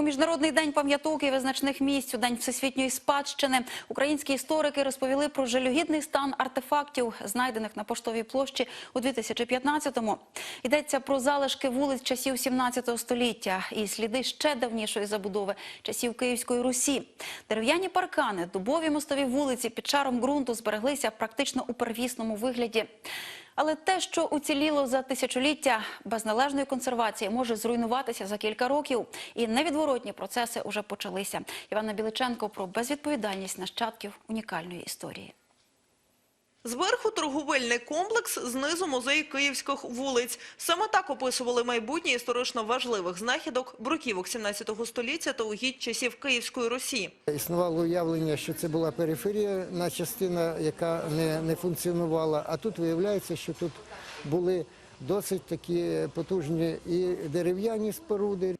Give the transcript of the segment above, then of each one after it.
У міжнародний день пам'яток і визначних місць у день всесвітньої спадщини українські історики розповіли про жалюгідний стан артефактів, знайдених на поштовій площі у 2015-му. Йдеться про залишки вулиць часів 17 століття і сліди ще давнішої забудови часів Київської Русі. Дерев'яні паркани, дубові мостові вулиці під шаром ґрунту збереглися практично у первісному вигляді. Але те, що уціліло за тисячоліття без належної консервації, може зруйнуватися за кілька років. І невідворотні процеси уже почалися. Івана Біличенко про безвідповідальність нащадків унікальної історії. Зверху торговельний комплекс, знизу музей київських вулиць. Саме так описували майбутнє історично важливих знахідок бруківок 17 століття та угідь часів Київської Русі. Існувало уявлення, що це була периферія, на частина, яка не, не функціонувала. А тут виявляється, що тут були досить такі потужні і дерев'яні споруди.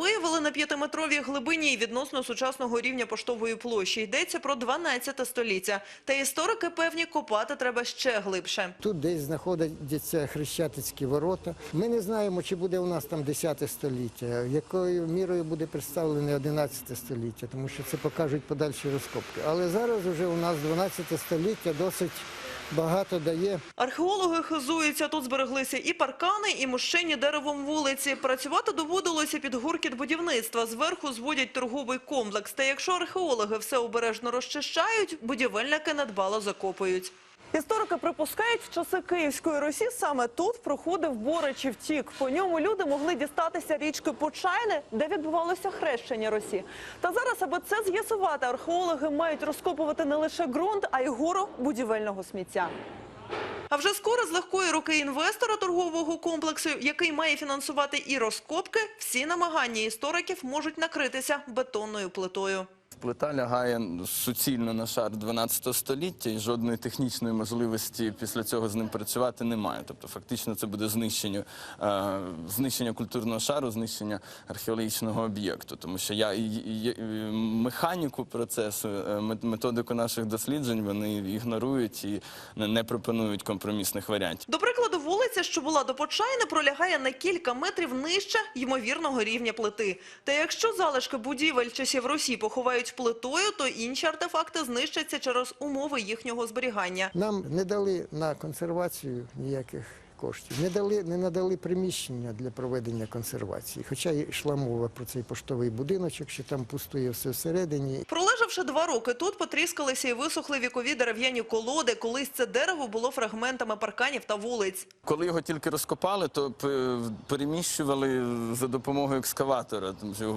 Виявили на п'ятиметровій глибині відносно сучасного рівня поштової площі. Йдеться про 12 століття. Та історики певні, копати треба ще глибше. Тут десь знаходяться хрещатицькі ворота. Ми не знаємо, чи буде у нас там 10 століття, якою мірою буде представлене 11 століття, тому що це покажуть подальші розкопки. Але зараз вже у нас 12 століття досить багато дає Археологи хизуються, тут збереглися і паркани, і мощені деревом вулиці. Працювати доводилося під гуркіт будівництва. Зверху зводять торговий комплекс. Та якщо археологи все обережно розчищають, будівельники надбало закопують. Історики припускають, в часи Київської Русі саме тут проходив Боричів тік. По ньому люди могли дістатися річки Почайни, де відбувалося хрещення Русі. Та зараз, аби це з'ясувати, археологи мають розкопувати не лише ґрунт, а й гору будівельного сміття. А вже скоро з легкої руки інвестора торгового комплексу, який має фінансувати і розкопки, всі намагання істориків можуть накритися бетонною плитою. Плита лягає суцільно на шар 12 століття, і жодної технічної можливості після цього з ним працювати немає. Тобто, фактично, це буде знищення, е, знищення культурного шару, знищення археологічного об'єкту. Тому що я і, і- механіку процесу, е, методику наших досліджень вони ігнорують і не пропонують компромісних варіантів. До прикладу, вулиця, що була до Почайни, пролягає на кілька метрів нижче ймовірного рівня плити. Та якщо залишки будівель часів Росії поховають плитою, то інші артефакти знищаться через умови їхнього зберігання. Нам не дали на консервацію ніяких коштів, не дали, не надали приміщення для проведення консервації. Хоча йшла мова про цей поштовий будиночок, що там пустує все всередині. Пролежавши два роки тут, потріскалися і висохли вікові дерев'яні колоди. Колись це дерево було фрагментами парканів та вулиць. Коли його тільки розкопали, то переміщували за допомогою екскаватора, тому що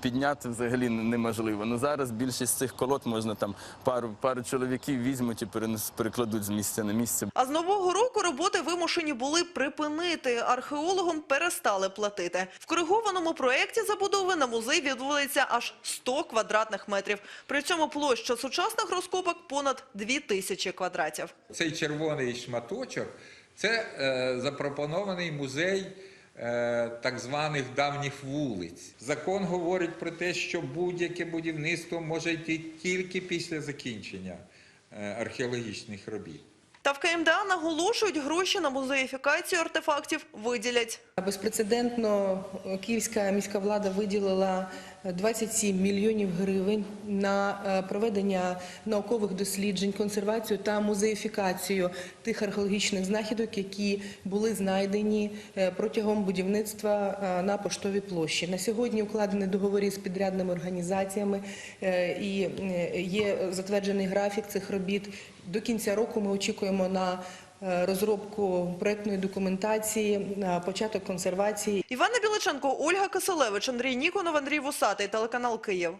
підняти взагалі неможливо. Ну зараз більшість цих колод можна там пару пару чоловіків візьмуть і перенес, перекладуть з місця на місце. А з нового року роботи вимушені були припинити. Археологам перестали платити. В коригованому проєкті забудови на музей відводиться аж 100 квадратних метрів. При цьому площа сучасних розкопок понад 2 тисячі квадратів. Цей червоний шматочок це е, запропонований музей е, так званих давніх вулиць. Закон говорить про те, що будь-яке будівництво може йти тільки після закінчення е, археологічних робіт. Та в КМДА наголошують, гроші на музеїфікацію артефактів виділять. Безпрецедентно київська міська влада виділила 27 мільйонів гривень на е, проведення наукових досліджень, консервацію та музеїфікацію тих археологічних знахідок, які були знайдені е, протягом будівництва е, на поштовій площі. На сьогодні укладені договори з підрядними організаціями і є затверджений графік цих робіт. До кінця року ми очікуємо на розробку проектної документації, на початок консервації Івана Біличенко, Ольга Киселевич, Андрій Ніконов, Андрій Вусатий, телеканал Київ.